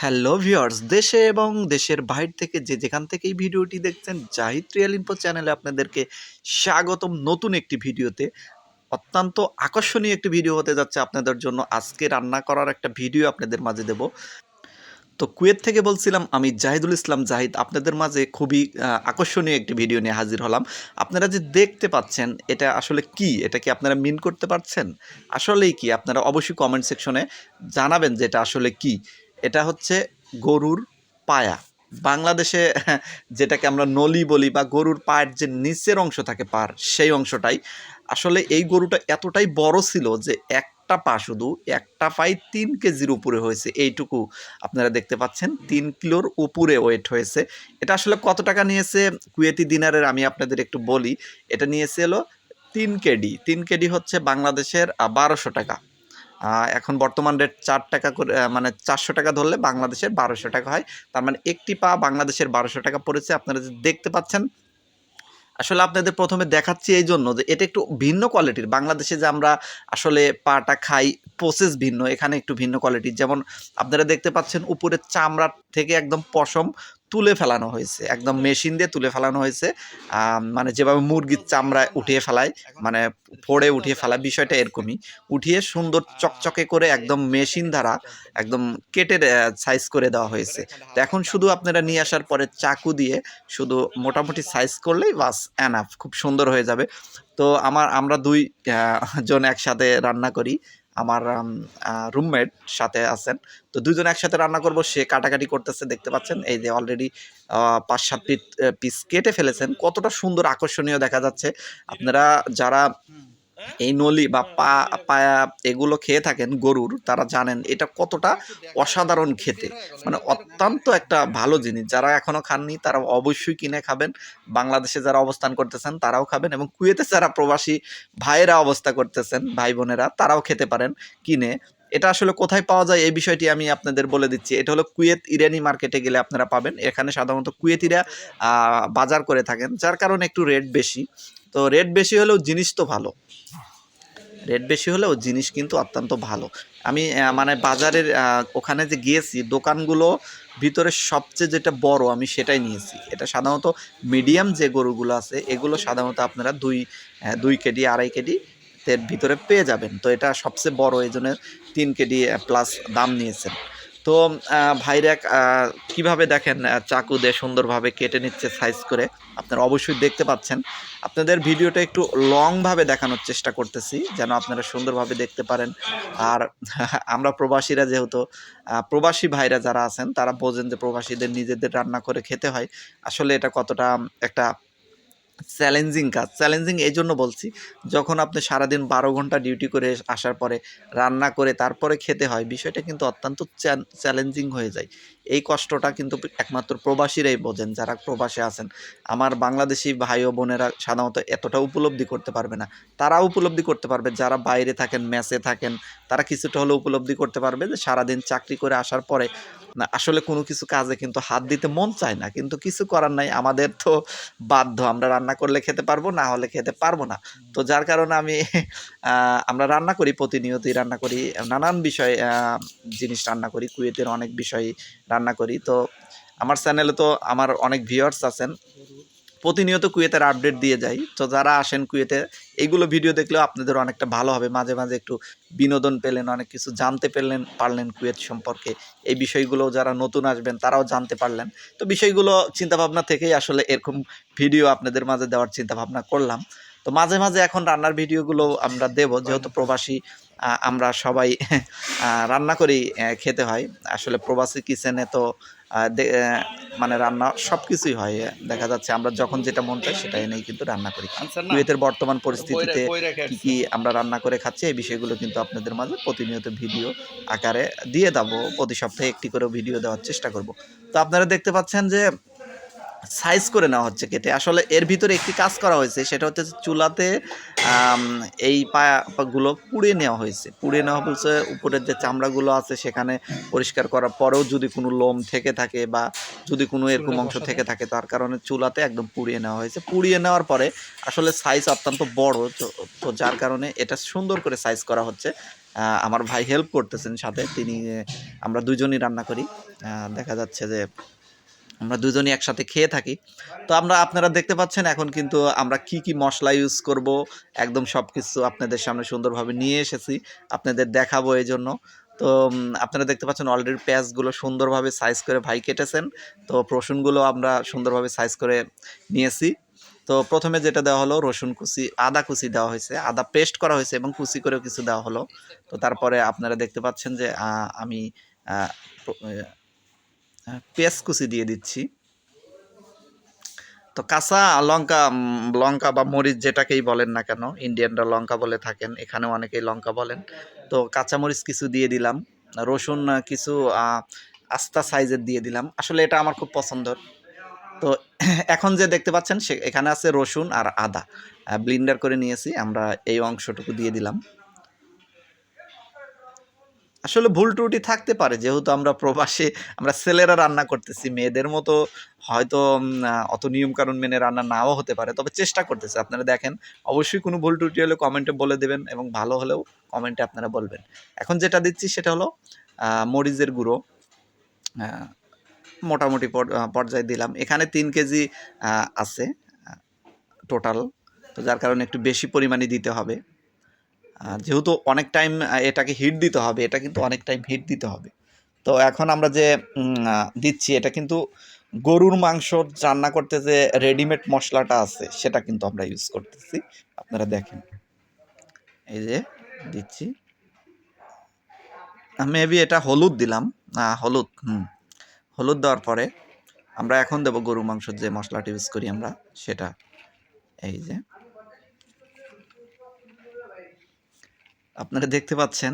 Hello viewers, দেশে এবং দেশের বাইরে থেকে যে যেখান থেকে এই ভিডিওটি দেখছেন, জাহিদ রিয়াল ইনফো চ্যানেলে আপনাদেরকে স্বাগতম নতুন একটি ভিডিওতে। অত্যন্ত আকর্ষণীয় একটি ভিডিও হতে যাচ্ছে আপনাদের জন্য। আজকে রান্না করার একটা ভিডিও আপনাদের মাঝে দেব। তো কুয়েত থেকে বলছিলাম, আমি জাহিদুল ইসলাম জাহিদ। আপনাদের মাঝে খুবই আকর্ষণীয় একটি ভিডিও নিয়ে হাজির হলাম। আপনারা যে দেখতে পাচ্ছেন, এটা আসলে কি? এটা কি আপনারা মিন করতে পারছেন? আসলেই কি? আপনারা অবশ্যই কমেন্ট সেকশনে জানাবেন যে এটা আসলে কি। এটা হচ্ছে গরুর পায়া। বাংলাদেশে যেটাকে আমরা নলি বলি বা গরুর পায়ের যে নিচের অংশ থাকে পার, সেই অংশটাই। আসলে এই গরুটা এতটাই বড় ছিল যে একটা পা শুধু, একটা পাই তিন কেজির উপরে হয়েছে। এইটুকু আপনারা দেখতে পাচ্ছেন, তিন কিলোর উপরে ওয়েট হয়েছে। এটা আসলে কত টাকা নিয়েছে? কুয়েতি দিনারের আমি আপনাদের একটু বলি। এটা নিয়েছে হলো তিন কেডি। তিন কেডি হচ্ছে বাংলাদেশের বারোশো টাকা। এখন বর্তমান রেট চার টাকা করে মানে চারশো টাকা ধরলে বাংলাদেশের বারোশো টাকা হয়। তার মানে একটি পা বাংলাদেশের বারোশো টাকা পড়েছে। আপনারা যে দেখতে পাচ্ছেন, আসলে আপনাদের প্রথমে দেখাচ্ছি এই জন্য যে এটা একটু ভিন্ন কোয়ালিটির বাংলাদেশে যে আমরা আসলে পাটা খাই প্রসেস ভিন্ন, এখানে একটু ভিন্ন কোয়ালিটির যেমন আপনারা দেখতে পাচ্ছেন, উপরের চামড়া থেকে একদম পশম তুলে ফেলানো হয়েছে। একদম মেশিন দিয়ে তুলে ফেলানো হয়েছে। মানে যেভাবে মুরগির চামড়া উঠিয়ে ফেলায় মানে ফোড়ে উঠিয়ে ফেলায় বিষয়টা এরকমই। উঠিয়ে সুন্দর চকচকে করে একদম মেশিন দ্বারা একদম কেটে সাইজ করে দেওয়া হয়েছে। তো এখন শুধু আপনারা নিয়ে আসার পরে চাকু দিয়ে শুধু মোটামুটি সাইজ করলেই বাস অ্যানাফ খুব সুন্দর হয়ে যাবে। তো আমার, আমরা দুই জন একসাথে রান্না করি। আমার রুমমেট সাথে আছেন। তো দুজন একসাথে রান্না করব, সে কাটাকাটি করতেছে, দেখতে পাচ্ছেন? এই যে অলরেডি পাঁচ সাত পিস কেটে ফেলেছেন। কতটা সুন্দর আকর্ষণীয় দেখা যাচ্ছে। আপনারা যারা এই নলি বা পা পায়া এগুলো খেয়ে থাকেন গরুর, তারা জানেন এটা কতটা অসাধারণ খেতে। মানে অত্যন্ত একটা ভালো জিনিস। যারা এখনও খাননি, তারা অবশ্যই কিনে খাবেন। বাংলাদেশে যারা অবস্থান করতেছেন, তারাও খাবেন এবং কুয়েতে যারা প্রবাসী ভাইয়েরা অবস্থা করতেছেন, ভাই বোনেরা, তারাও খেতে পারেন, কিনে। এটা আসলে কোথায় পাওয়া যায়, এই বিষয়টি আমি আপনাদের বলে দিচ্ছি। এটা হলো কুয়েত ইরানি মার্কেটে গেলে আপনারা পাবেন। এখানে সাধারণত কুয়েতিরা বাজার করে থাকেন, যার কারণে একটু রেট বেশি। তো রেট বেশি হলেও জিনিস তো ভালো। রেট বেশি হলেও জিনিস কিন্তু অত্যন্ত ভালো। আমি মানে বাজারের ওখানে যে গিয়েছি, দোকানগুলো ভিতরে সবচেয়ে যেটা বড় আমি সেটাই নিয়েছি। এটা সাধারণত মিডিয়াম যে গরুগুলো আছে, এগুলো সাধারণত আপনারা দুই দুই কেডি আড়াই কেডি ভিতরে পেয়ে যাবেন। তো এটা সবচেয়ে বড় এই জন্য তিন কেডি প্লাস দাম নিয়েছেন। তো ভাইরা কীভাবে দেখেন চাকু দিয়ে সুন্দরভাবে কেটে নিচ্ছে সাইজ করে? আপনারা অবশ্যই দেখতে পাচ্ছেন। আপনাদের ভিডিওটা একটু লংভাবে দেখানোর চেষ্টা করতেছি, যেন আপনারা সুন্দরভাবে দেখতে পারেন। আর আমরা প্রবাসীরা যেহেতু প্রবাসী ভাইরা যারা আছেন, তারা বোঝেন যে প্রবাসীদের নিজেদের রান্না করে খেতে হয়। আসলে এটা কতটা একটা চ্যালেঞ্জিং কাজ। চ্যালেঞ্জিং এই জন্য বলছি, যখন আপনি সারাদিন বারো ঘণ্টা ডিউটি করে আসার পরে রান্না করে তারপরে খেতে হয়, বিষয়টা কিন্তু অত্যন্ত চ্যালেঞ্জিং হয়ে যায়। এই কষ্টটা কিন্তু একমাত্র প্রবাসীরাই বোঝেন, যারা প্রবাসে আছেন। আমার বাংলাদেশি ভাই ও বোনেরা সাধারণত এতটা উপলব্ধি করতে পারবে না। তারা উপলব্ধি করতে পারবে, যারা বাইরে থাকেন, ম্যাচে থাকেন, তারা কিছুটা হলেও উপলব্ধি করতে পারবে যে সারাদিন চাকরি করে আসার পরে আসলে কোনো কিছু কাজে কিন্তু হাত দিতে মন চায় না। কিন্তু কিছু করার নাই, আমাদের তো বাধ্য। আমরা রান্না করলে খেতে পারব, না হলে খেতে পারব না। তো যার কারণে আমি আমরা রান্না করি, প্রতিনিয়তই রান্না করি। নানান বিষয় জিনিস রান্না করি। কুয়েতের অনেক বিষয় রান্না করি। তো আমার চ্যানেলে তো আমার অনেক ভিউয়ার্স আছেন। প্রতিনিয়ত কুয়েতের আপডেট দিয়ে যাই। তো যারা আসেন কুয়েতে, এইগুলো ভিডিও দেখলেও আপনাদের অনেকটা ভালো হবে। মাঝে মাঝে একটু বিনোদন পেলেন, অনেক কিছু জানতে পারলেন পারলেন কুয়েত সম্পর্কে। এই বিষয়গুলো যারা নতুন আসবেন, তারাও জানতে পারলেন। তো বিষয়গুলো চিন্তাভাবনা থেকেই আসলে এরকম ভিডিও আপনাদের মাঝে দেওয়ার চিন্তাভাবনা করলাম। তো মাঝে মাঝে এখন রান্নার ভিডিওগুলো আমরা দেব। যেহেতু প্রবাসী আমরা সবাই রান্না করেই আহ, খেতে হয়। আসলে প্রবাসী কিচেনে তো মানে রান্না সব কিছুই হয় দেখা যাচ্ছে আমরা যখন যেটা মন চাই সেটা এনেই কিন্তু রান্না করি। কুয়েতের বর্তমান পরিস্থিতিতে কি কি আমরা রান্না করে খাচ্ছি এই বিষয়গুলো কিন্তু আপনাদের মাঝে প্রতিনিয়ত ভিডিও আকারে দিয়ে দেবো। প্রতি সপ্তাহে একটি করে ভিডিও দেওয়ার চেষ্টা করব। তো আপনারা দেখতে পাচ্ছেন যে সাইজ করে নেওয়া হচ্ছে কেটে। আসলে এর ভিতরে একটি কাজ করা হয়েছে সেটা হচ্ছে চুলাতে এই পাগুলো পুড়িয়ে নেওয়া হয়েছে। পুড়িয়ে নেওয়া বলছে উপরের যে চামড়াগুলো আছে সেখানে পরিষ্কার করার পরেও যদি কোনো লোম থেকে থাকে বা যদি কোনো এরকম অংশ থেকে থাকে তার কারণে চুলাতে একদম পুড়িয়ে নেওয়া হয়েছে। পুড়িয়ে নেওয়ার পরে আসলে সাইজ অত্যন্ত বড় তো তো যার কারণে এটা সুন্দর করে সাইজ করা হচ্ছে। আমার ভাই হেল্প করতেছেন সাথে তিনি আমরা দুজনই রান্না করি। দেখা যাচ্ছে যে আমরা দুজনই একসাথে খেয়ে থাকি। তো আমরা, আপনারা দেখতে পাচ্ছেন এখন কিন্তু আমরা কি কি মশলা ইউজ করব, একদম সব কিছু আপনাদের সামনে সুন্দরভাবে নিয়ে এসেছি। আপনাদের দেখাবো এই জন্য তো আপনারা দেখতে পাচ্ছেন অলরেডি পেঁয়াজগুলো সুন্দরভাবে সাইজ করে ভাই কেটেছেন। তো রসুনগুলো আমরা সুন্দরভাবে সাইজ করে নিয়েছি। তো প্রথমে যেটা দেওয়া হলো, রসুন কুচি, আদা কুচি দেওয়া হয়েছে। আদা পেস্ট করা হয়েছে এবং কুচি করেও কিছু দেওয়া হলো। তো তারপরে আপনারা দেখতে পাচ্ছেন যে আমি পেঁয়াজ কুচি দিয়ে দিচ্ছি। তো কাঁচা লঙ্কা লঙ্কা বা মরিচ যেটাকেই বলেন না কেন, ইন্ডিয়ানরা লঙ্কা বলে থাকেন, এখানেও অনেকেই লঙ্কা বলেন। তো কাঁচা মরিচ কিছু দিয়ে দিলাম, রসুন কিছু আস্তা সাইজের দিয়ে দিলাম। আসলে এটা আমার খুব পছন্দের। তো এখন যে দেখতে পাচ্ছেন, সে, এখানে আছে রসুন আর আদা। ব্লিন্ডার করে নিয়েছি, আমরা এই অংশটুকু দিয়ে দিলাম। আসলে ভুল ত্রুটি থাকতে পারে। যেহেতু আমরা প্রবাসে, আমরা ছেলেরা রান্না করতেছি, মেয়েদের মতো হয়তো অত নিয়ম কানুন মেনে রান্না নাও হতে পারে। তবে চেষ্টা করতেছে, আপনারা দেখেন। অবশ্যই কোনো ভুল ত্রুটি হলে কমেন্টে বলে দেবেন এবং ভালো হলেও কমেন্টে আপনারা বলবেন। এখন যেটা দিচ্ছি সেটা হলো মরিচের গুঁড়ো। মোটামুটি পর- পর্যায়ে দিলাম। এখানে তিন কেজি আছে টোটাল। তো যার কারণে একটু বেশি পরিমাণে দিতে হবে। যেহেতু অনেক টাইম এটাকে হিট দিতে হবে, এটা কিন্তু অনেক টাইম হিট দিতে হবে। তো এখন আমরা যে দিচ্ছি, এটা কিন্তু গরুর মাংস রান্না করতে যে রেডিমেড মশলাটা আছে, সেটা কিন্তু আমরা ইউজ করতেছি। আপনারা দেখেন। এই যে দিচ্ছি। মেবি এটা হলুদ দিলাম। হলুদ, হুম। হলুদ দেওয়ার পরে আমরা এখন দেবো গরু মাংসের যে মশলাটা ইউজ করি আমরা, সেটা। এই যে। আপনারা দেখতে পাচ্ছেন।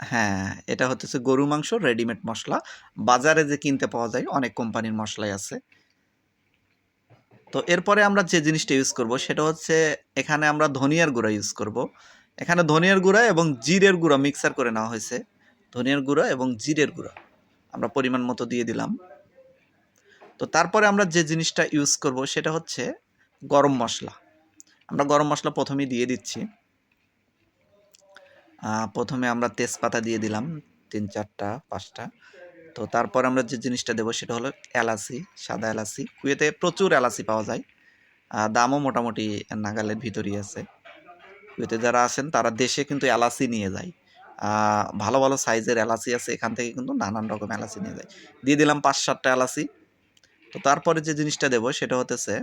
হ্যাঁ এটা হচ্ছে গরু মাংস রেডিমেড মশলা। বাজারে যে কিনতে পাওয়া যায়, অনেক কোম্পানির মশলাই আছে। তো এরপরে আমরা যে জিনিসটা ইউজ করব, সেটা হচ্ছে এখানে আমরা ধনিয়ার গুঁড়া ইউজ করব। এখানে ধনিয়ার গুঁড়া এবং জিরের গুঁড়া মিক্সার করে নেওয়া হয়েছে। ধনিয়ার গুঁড়া এবং জিরের গুঁড়া। আমরা পরিমাণ মতো দিয়ে দিলাম। তো তারপরে আমরা যে জিনিসটা ইউজ করব, সেটা হচ্ছে গরম মশলা। আমরা গরম মশলা প্রথমেই দিয়ে দিচ্ছি। প্রথমে আমরা তেজপাতা দিয়ে দিলাম, তিন চারটা, পাঁচটা। তো তারপর আমরা যে জিনিসটা দেবো সেটা হলো এলাচি, সাদা এলাচি। কুয়েতে প্রচুর এলাচি পাওয়া যায়। দামও মোটামুটি নাগালের ভিতরই আছে। কুয়েতে যারা আছেন তারা দেশে কিন্তু এলাচি নিয়ে যায়। ভালো ভালো সাইজের এলাচি আছে এখান থেকে কিন্তু নানান রকম এলাচি নিয়ে যায়। দিয়ে দিলাম পাঁচ সাতটা এলাচি। তো তারপরে যে জিনিসটা দেবো সেটা হতেছে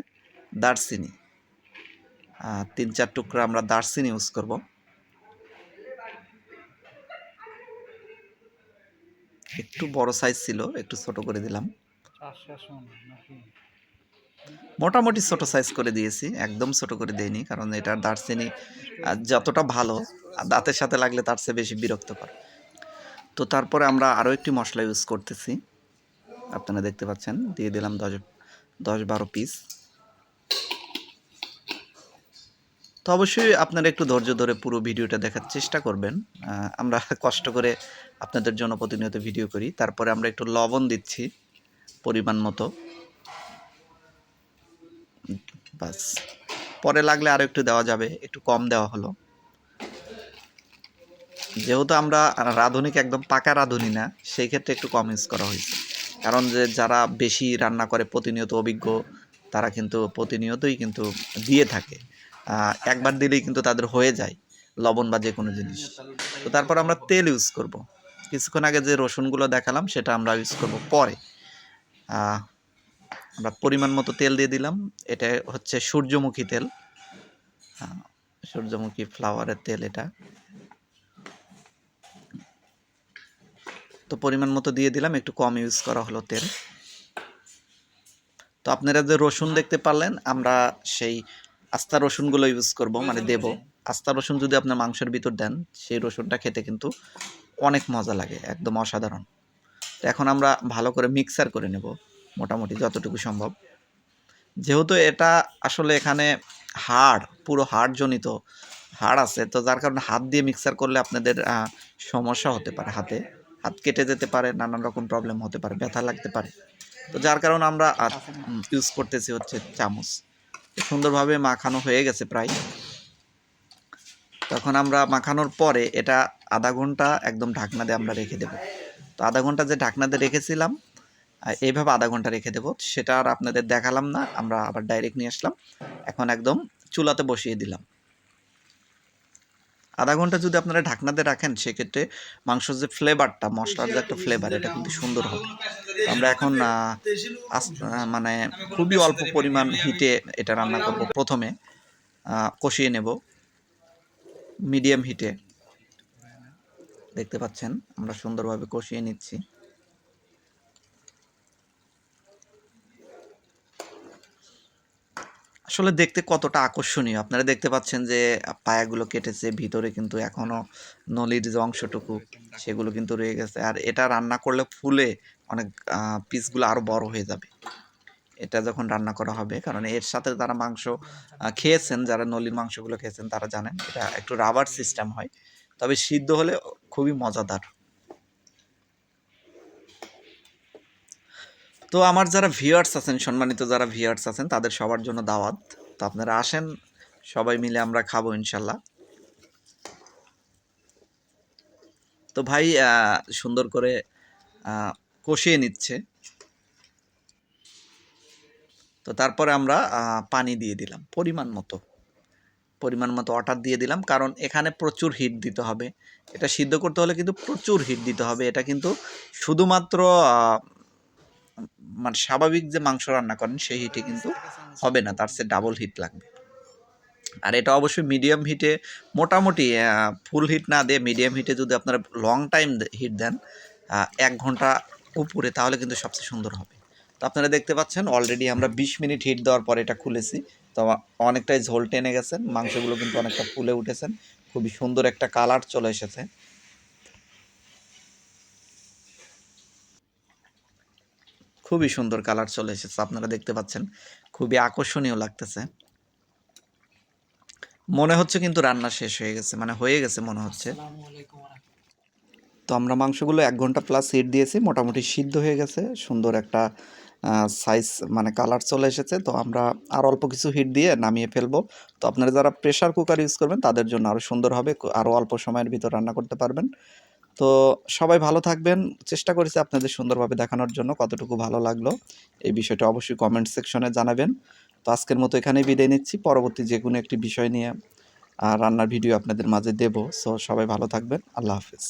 দারচিনি। তিন চার টুকরা আমরা দারচিনি ইউজ করব। একটু বড় সাইজ ছিল, একটু ছোট করে দিলাম। মোটামুটি ছোট সাইজ করে দিয়েছি, একদম ছোট করে দিইনি, কারণ এটার দারচিনি যতটা ভালো, দাঁতের সাথে লাগলে তার চেয়ে বেশি বিরক্তকর। তো তারপরে আমরা আরও একটি মশলা ইউজ করতেছি। আপনারা দেখতে পাচ্ছেন, দিয়ে দিলাম দশ দশ বারো পিস তো অবশ্যই আপনারা একটু ধৈর্য ধরে পুরো ভিডিওটা দেখার চেষ্টা করবেন। আমরা কষ্ট করে আপনাদের জন্য প্রতিনিয়ত ভিডিও করি। তারপরে আমরা একটু লবণ দিচ্ছি পরিমাণ মতো। বাস। পরে লাগলে আরও একটু দেওয়া যাবে, একটু কম দেওয়া হলো। যেহেতু আমরা রাঁধুনিক একদম পাকা রাঁধুনি না, সেই ক্ষেত্রে একটু কম ইউজ করা হয়েছে। কারণ যে যারা বেশি রান্না করে, প্রতিনিয়ত অভিজ্ঞ, তারা কিন্তু প্রতিনিয়তই কিন্তু দিয়ে থাকে। একবার দিলেই কিন্তু তাদের হয়ে যায়, লবণ বা যে কোনো জিনিস। তো তারপর আমরা তেল ইউজ করব। কিছুক্ষণ আগে যে রসুনগুলো দেখালাম, সেটা আমরা ইউজ করব পরে। আমরা পরিমাণ মতো তেল দিয়ে দিলাম। এটা হচ্ছে সূর্যমুখী তেল। সূর্যমুখী ফ্লাওয়ারের তেল এটা। তো পরিমাণ মতো দিয়ে দিলাম, একটু কম ইউজ করা হলো তেল। তো আপনারা যে রসুন দেখতে পারলেন, আমরা সেই আস্তা রসুনগুলো ইউজ করব মানে দেব। আস্তা রসুন যদি আপনার মাংসের ভিতর দেন সেই রসুনটা খেতে কিন্তু অনেক মজা লাগে একদম অসাধারণ। তো এখন আমরা ভালো করে মিক্সার করে নেব মোটামুটি যতটুকু সম্ভব। যেহেতু এটা আসলে এখানে হাড় পুরো হাড় জনিত হাড় আছে তো যার কারণে হাত দিয়ে মিক্সার করলে আপনাদের সমস্যা হতে পারে হাতে। হাত কেটে যেতে পারে নানান রকম প্রবলেম হতে পারে ব্যথা লাগতে পারে। তো যার কারণে আমরা ইউজ করতেছি হচ্ছে চামচ। সুন্দরভাবে মাখানো হয়ে গেছে প্রায়। তখন আমরা মাখানোর পরে এটা আধা ঘণ্টা একদম ঢাকনা দিয়ে আমরা রেখে দেবো। তো আধা ঘণ্টা যে ঢাকনা দিয়ে রেখেছিলাম এইভাবে আধা ঘণ্টা রেখে দেবো। সেটা আর আপনাদের দেখালাম না, আমরা আবার ডাইরেক্ট নিয়ে আসলাম। এখন একদম চুলাতে বসিয়ে দিলাম। আধা ঘণ্টা যদি আপনারা ঢাকনাতে রাখেন, সেক্ষেত্রে মাংসর যে ফ্লেভারটা মশলার যে একটা ফ্লেভার এটা কিন্তু সুন্দর হবে। আমরা এখন মানে খুবই অল্প পরিমাণ হিটে এটা রান্না করব প্রথমে। কষিয়ে নেব মিডিয়াম হিটে দেখতে পাচ্ছেন, আমরা সুন্দরভাবে কষিয়ে নিচ্ছি। আসলে দেখতে কতটা আকর্ষণীয়। আপনারা দেখতে পাচ্ছেন যে, পায়াগুলো কেটেছে, ভিতরে কিন্তু এখনও নলির যে অংশটুকু, সেগুলো কিন্তু রয়ে গেছে। আর এটা রান্না করলে ফুলে অনেক পিসগুলো আরও বড় হয়ে যাবে। এটা যখন রান্না করা হবে, কারণ এর সাথে তারা মাংস খেয়েছেন, যারা নলির মাংসগুলো খেয়েছেন, তারা জানেন, এটা একটু রাবার সিস্টেম হয়। তবে সিদ্ধ হলে খুবই মজাদার। তো আমার যারা ভিউয়ার্স আছেন, সম্মানিত যারা ভিউয়ার্স আছেন, তাদের সবার জন্য দাওয়াত। তো আপনারা আসেন, সবাই মিলে আমরা খাব ইনশাল্লাহ। তো ভাই সুন্দর করে কষিয়ে নিচ্ছে। তো তারপরে আমরা পানি দিয়ে দিলাম, পরিমাণ মতো। পরিমাণ মতো অর্ডার দিয়ে দিলাম, কারণ এখানে প্রচুর হিট দিতে হবে। এটা সিদ্ধ করতে হলে কিন্তু প্রচুর হিট দিতে হবে। এটা কিন্তু শুধুমাত্র মানে স্বাভাবিক যে মাংস রান্না করেন, সেই হিটে কিন্তু হবে না, তার চেয়ে ডাবল হিট লাগবে। আর এটা অবশ্যই মিডিয়াম হিটে মোটামুটি ফুল হিট না দিয়ে মিডিয়াম হিটে যদি আপনারা লং টাইম হিট দেন এক ঘণ্টা উপরে, তাহলে কিন্তু সবচেয়ে সুন্দর হবে। তো আপনারা দেখতে পাচ্ছেন অলরেডি আমরা বিশ মিনিট হিট দেওয়ার পর এটা খুলেছি। তো অনেকটাই ঝোল টেনে গেছেন, মাংসগুলো কিন্তু অনেকটা ফুলে উঠেছেন। খুবই সুন্দর একটা কালার চলে এসেছে। খুবই সুন্দর কালার চলে এসেছে আপনারা দেখতে পাচ্ছেন। খুবই আকর্ষণীয় লাগতেছে। মনে হচ্ছে কিন্তু রান্না শেষ হয়ে গেছে মানে হয়ে গেছে মনে হচ্ছে। তো আমরা মাংসগুলো এক ঘণ্টা প্লাস হিট দিয়েছি মোটামুটি সিদ্ধ হয়ে গেছে সুন্দর একটা সাইজ মানে কালার চলে এসেছে। তো আমরা আর অল্প কিছু হিট দিয়ে নামিয়ে ফেলব। তো আপনারা যারা প্রেশার কুকার ইউজ করবেন তাদের জন্য আরও সুন্দর হবে আরও অল্প সময়ের ভিতর রান্না করতে পারবেন। তো সবাই ভালো থাকবেন। চেষ্টা করেছি আপনাদের সুন্দরভাবে দেখানোর জন্য কতটুকু ভালো লাগল। এই বিষয়টা অবশ্যই কমেন্ট সেকশনে জানাবেন। তো আজকের মতো এখানেই বিদায় নিচ্ছি। পরবর্তী যে কোনো একটি বিষয় নিয়ে রান্নার ভিডিও আপনাদের মাঝে দেব। সো সবাই ভালো থাকবেন। আল্লাহ হাফিজ।